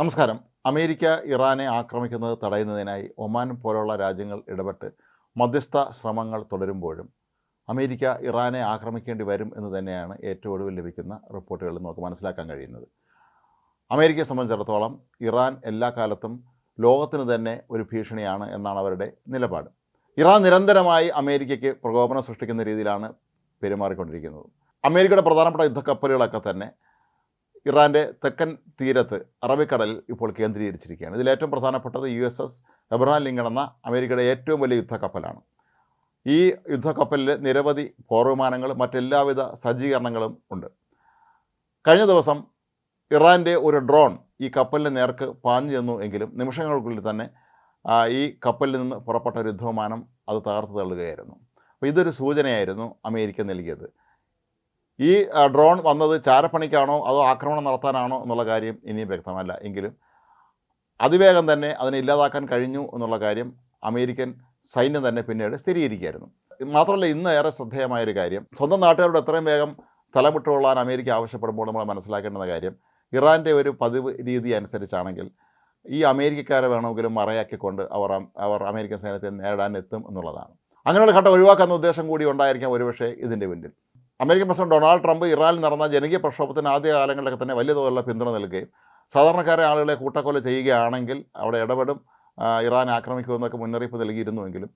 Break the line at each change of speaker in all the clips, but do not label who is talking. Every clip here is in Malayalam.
നമസ്കാരം. അമേരിക്ക ഇറാനെ ആക്രമിക്കുന്നത് തടയുന്നതിനായി ഒമാൻ പോലുള്ള രാജ്യങ്ങൾ ഇടപെട്ട് മധ്യസ്ഥ ശ്രമങ്ങൾ തുടരുമ്പോഴും അമേരിക്ക ഇറാനെ ആക്രമിക്കേണ്ടി വരും എന്ന് തന്നെയാണ് ഏറ്റവും ഒടുവിൽ ലഭിക്കുന്ന റിപ്പോർട്ടുകളിൽ നമുക്ക് മനസ്സിലാക്കാൻ കഴിയുന്നത്. അമേരിക്കയെ സംബന്ധിച്ചിടത്തോളം ഇറാൻ എല്ലാ കാലത്തും ലോകത്തിന് തന്നെ ഒരു ഭീഷണിയാണ് എന്നാണ് അവരുടെ നിലപാട്. ഇറാൻ നിരന്തരമായി അമേരിക്കയ്ക്ക് പ്രകോപനം സൃഷ്ടിക്കുന്ന രീതിയിലാണ് പെരുമാറിക്കൊണ്ടിരിക്കുന്നത്. അമേരിക്കയുടെ പ്രധാനപ്പെട്ട യുദ്ധക്കപ്പലുകളൊക്കെ തന്നെ ഇറാന്റെ തെക്കൻ തീരത്ത് അറബിക്കടലിൽ ഇപ്പോൾ കേന്ദ്രീകരിച്ചിരിക്കുകയാണ്. ഇതിലേറ്റവും പ്രധാനപ്പെട്ടത് U S S Abraham Lincoln എന്ന അമേരിക്കയുടെ ഏറ്റവും വലിയ യുദ്ധക്കപ്പലാണ്. ഈ യുദ്ധക്കപ്പലിൽ നിരവധി പോർവിമാനങ്ങളും മറ്റെല്ലാവിധ സജ്ജീകരണങ്ങളും ഉണ്ട്. കഴിഞ്ഞ ദിവസം ഇറാന്റെ ഒരു ഡ്രോൺ ഈ കപ്പലിന് നേർക്ക് പാഞ്ഞു ചെന്നു എങ്കിലും നിമിഷങ്ങൾക്കുള്ളിൽ തന്നെ ഈ കപ്പലിൽ നിന്ന് പുറപ്പെട്ട ഒരു യുദ്ധവിമാനം അത് തകർത്ത് തള്ളുകയായിരുന്നു. അപ്പോൾ ഇതൊരു സൂചനയായിരുന്നു അമേരിക്ക നൽകിയത്. ഈ ഡ്രോൺ വന്നത് ചാരപ്പണിക്കാണോ അതോ ആക്രമണം നടത്താനാണോ എന്നുള്ള കാര്യം ഇനിയും വ്യക്തമല്ല. എങ്കിലും അതിവേഗം തന്നെ അതിനെ ഇല്ലാതാക്കാൻ കഴിഞ്ഞു എന്നുള്ള കാര്യം അമേരിക്കൻ സൈന്യം തന്നെ പിന്നീട് സ്ഥിരീകരിക്കുകയായിരുന്നു. മാത്രമല്ല ഇന്ന് ഏറെ ശ്രദ്ധേയമായൊരു കാര്യം സ്വന്തം നാട്ടുകാരോട് എത്രയും വേഗം സ്ഥലം വിട്ടുകൊള്ളാൻ അമേരിക്ക ആവശ്യപ്പെടുമ്പോൾ നമ്മൾ മനസ്സിലാക്കേണ്ടുന്ന കാര്യം ഇറാന്റെ ഒരു പതിവ് രീതി അനുസരിച്ചാണെങ്കിൽ ഈ അമേരിക്കക്കാരെ വേണമെങ്കിലും മറയാക്കിക്കൊണ്ട് അവർ അവർ അമേരിക്കൻ സൈന്യത്തെ നേടാൻ എത്തും എന്നുള്ളതാണ്. അങ്ങനെയുള്ള ഘട്ടം ഒഴിവാക്കുന്ന ഉദ്ദേശം കൂടി ഉണ്ടായിരിക്കാം ഒരുപക്ഷേ ഇതിന്റെ പിന്നിൽ. അമേരിക്കൻ പ്രസിഡന്റ് ഡൊണാൾഡ് ട്രംപ് ഇറാനിൽ നടന്ന ജനകീയ പ്രക്ഷോഭത്തിന് ആദ്യ കാലങ്ങളിലൊക്കെ തന്നെ വലിയ തോതിലുള്ള പിന്തുണ നൽകുകയും സാധാരണക്കാരെ ആളുകളെ കൂട്ടക്കൊല ചെയ്യുകയാണെങ്കിൽ അവിടെ ഇടപെടും ഇറാൻ ആക്രമിക്കുമെന്നൊക്കെ മുന്നറിയിപ്പ് നൽകിയിരുന്നുവെങ്കിലും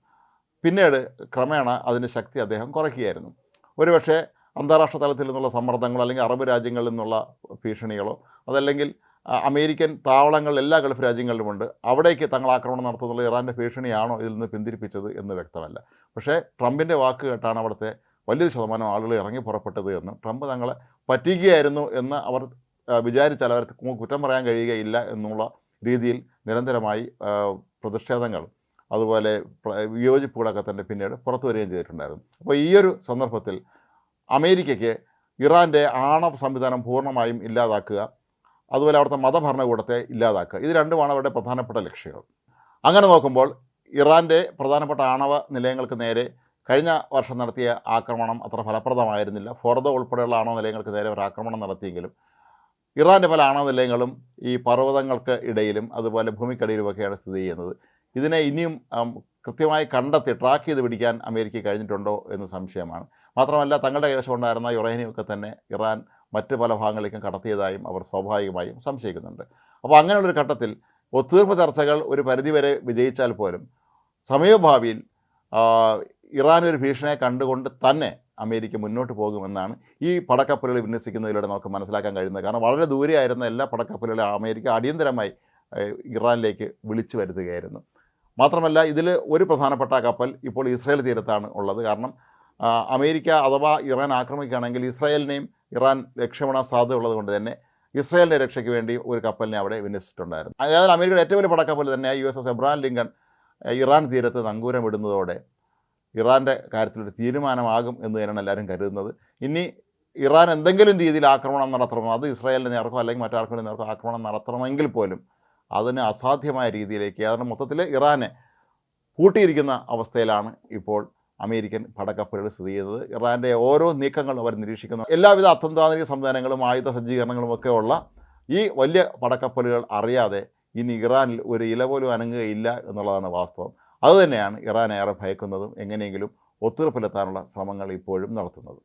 പിന്നീട് ക്രമേണ അതിന്റെ ശക്തി അദ്ദേഹം കുറയ്ക്കുകയായിരുന്നു. ഒരുപക്ഷേ അന്താരാഷ്ട്ര തലത്തിൽ നിന്നുള്ള സമ്മർദ്ദങ്ങളോ അല്ലെങ്കിൽ അറബ് രാജ്യങ്ങളിൽ നിന്നുള്ള ഭീഷണികളോ അതല്ലെങ്കിൽ അമേരിക്കൻ താവളങ്ങൾ എല്ലാ ഗൾഫ് രാജ്യങ്ങളിലുമുണ്ട്. അവിടേക്ക് തങ്ങൾ ആക്രമണം നടത്തുന്നുള്ള ഇറാന്റെ ഭീഷണിയാണോ ഇതിൽ നിന്ന് പിന്തിരിപ്പിച്ചത് എന്ന് വ്യക്തമല്ല. പക്ഷേ ട്രംപിന്റെ വാക്ക് കേട്ടാണ് അവിടുത്തെ വലിയൊരു ശതമാനം ആളുകൾ ഇറങ്ങി പുറപ്പെട്ടത് എന്നും ട്രംപ് തങ്ങളെ പറ്റിക്കുകയായിരുന്നു എന്ന് അവർ വിചാരിച്ചാൽ അവർ കുറ്റം പറയാൻ കഴിയുകയില്ല എന്നുള്ള രീതിയിൽ നിരന്തരമായി പ്രതിഷേധങ്ങൾ അതുപോലെ വിയോജിപ്പുകളൊക്കെ തന്നെ പിന്നീട് പുറത്തു വരികയും ചെയ്തിട്ടുണ്ടായിരുന്നു. അപ്പോൾ ഈ ഒരു സന്ദർഭത്തിൽ അമേരിക്കയ്ക്ക് ഇറാന്റെ ആണവ സംവിധാനം പൂർണമായും ഇല്ലാതാക്കുക അതുപോലെ അവിടുത്തെ മതഭരണകൂടത്തെ ഇല്ലാതാക്കുക ഇത് രണ്ടുമാണ് അവരുടെ പ്രധാനപ്പെട്ട ലക്ഷ്യങ്ങൾ. അങ്ങനെ നോക്കുമ്പോൾ ഇറാന്റെ പ്രധാനപ്പെട്ട ആണവ നിലയങ്ങൾക്ക് നേരെ കഴിഞ്ഞ വർഷം നടത്തിയ ആക്രമണം അത്ര ഫലപ്രദമായിരുന്നില്ല. ഫോർദ ഉൾപ്പെടെയുള്ള ആണവ നിലയങ്ങൾക്ക് നേരെ ഒരു ആക്രമണം നടത്തിയെങ്കിലും ഇറാന്റെ പല ആണവ നിലയങ്ങളും ഈ പർവതങ്ങൾക്ക് ഇടയിലും അതുപോലെ ഭൂമിക്കടിയിലുമൊക്കെയാണ് സ്ഥിതി ചെയ്യുന്നത്. ഇതിനെ ഇനിയും കൃത്യമായി കണ്ടെത്തി ട്രാക്ക് ചെയ്ത് പിടിക്കാൻ അമേരിക്ക കഴിഞ്ഞിട്ടുണ്ടോ എന്ന് സംശയമാണ്. മാത്രമല്ല തങ്ങളുടെ കൈവശം യുറേനിയൊക്കെ തന്നെ ഇറാൻ മറ്റ് പല ഭാഗങ്ങളിലേക്കും കടത്തിയതായും അവർ സ്വാഭാവികമായും സംശയിക്കുന്നുണ്ട്. അപ്പോൾ അങ്ങനെയുള്ളൊരു ഘട്ടത്തിൽ ഒത്തീർപ്പ് ചർച്ചകൾ ഒരു പരിധിവരെ വിജയിച്ചാൽ പോലും സമീപഭാവിയിൽ ആ, ഇറാൻ ഒരു ഭീഷണിയെ കണ്ടുകൊണ്ട് തന്നെ അമേരിക്ക മുന്നോട്ട് പോകുമെന്നാണ് ഈ പടക്കപ്പലുകൾ വിന്യസിക്കുന്നതിലൂടെ നമുക്ക് മനസ്സിലാക്കാൻ കഴിയുന്നത്. കാരണം വളരെ ദൂരെയായിരുന്ന എല്ലാ പടക്കപ്പലുകളും അമേരിക്ക അടിയന്തരമായി ഇറാനിലേക്ക് വിളിച്ചു വരുത്തുകയായിരുന്നു. മാത്രമല്ല ഇതിൽ ഒരു പ്രധാനപ്പെട്ട കപ്പൽ ഇപ്പോൾ ഇസ്രായേൽ തീരത്താണ് ഉള്ളത്. കാരണം അമേരിക്ക അഥവാ ഇറാൻ ആക്രമിക്കുകയാണെങ്കിൽ ഇസ്രായേലിനെയും ഇറാൻ രക്ഷപ്പെടാൻ സാധ്യത ഉള്ളത് കൊണ്ട് തന്നെ ഇസ്രായേലിന്റെ രക്ഷയ്ക്ക് വേണ്ടി ഒരു കപ്പലിനെ അവിടെ വിന്യസിച്ചിട്ടുണ്ടായിരുന്നു. അതായത് അമേരിക്കയുടെ ഏറ്റവും വലിയ പടക്കപ്പൽ തന്നെ U S S Abraham Lincoln Iran തീരത്ത് നങ്കൂരം ഇടുന്നതോടെ ഇറാന്റെ കാര്യത്തിലൊരു തീരുമാനമാകും എന്ന് തന്നെയാണ് എല്ലാവരും കരുതുന്നത്. ഇനി ഇറാൻ എന്തെങ്കിലും രീതിയിൽ ആക്രമണം നടത്തണം അത് ഇസ്രായേലിന്റെ നേർക്കോ അല്ലെങ്കിൽ മറ്റാർക്കും നേർക്കോ ആക്രമണം നടത്തണമെങ്കിൽ പോലും അതിന് അസാധ്യമായ രീതിയിലേക്ക് അതിന് മൊത്തത്തിൽ ഇറാനെ പൂട്ടിയിരിക്കുന്ന അവസ്ഥയിലാണ് ഇപ്പോൾ അമേരിക്കൻ പടക്കപ്പലുകൾ സ്ഥിതി ചെയ്യുന്നത്. ഇറാന്റെ ഓരോ നീക്കങ്ങളും അവർ നിരീക്ഷിക്കുന്നു. എല്ലാവിധ അത്യന്താധുനിക സംവിധാനങ്ങളും ആയുധ സജ്ജീകരണങ്ങളും ഒക്കെ ഉള്ള ഈ വലിയ പടക്കപ്പലുകൾ അറിയാതെ ഇനി ഇറാനിൽ ഒരു ഇല പോലും അനങ്ങുകയില്ല എന്നുള്ളതാണ് വാസ്തവം. അതുതന്നെയാണ് ഇറാൻ ഏറെ ഭയക്കുന്നതും എങ്ങനെയെങ്കിലും ഒത്തുതീർപ്പിലെത്താനുള്ള ശ്രമങ്ങൾ ഇപ്പോഴും നടത്തുന്നത്.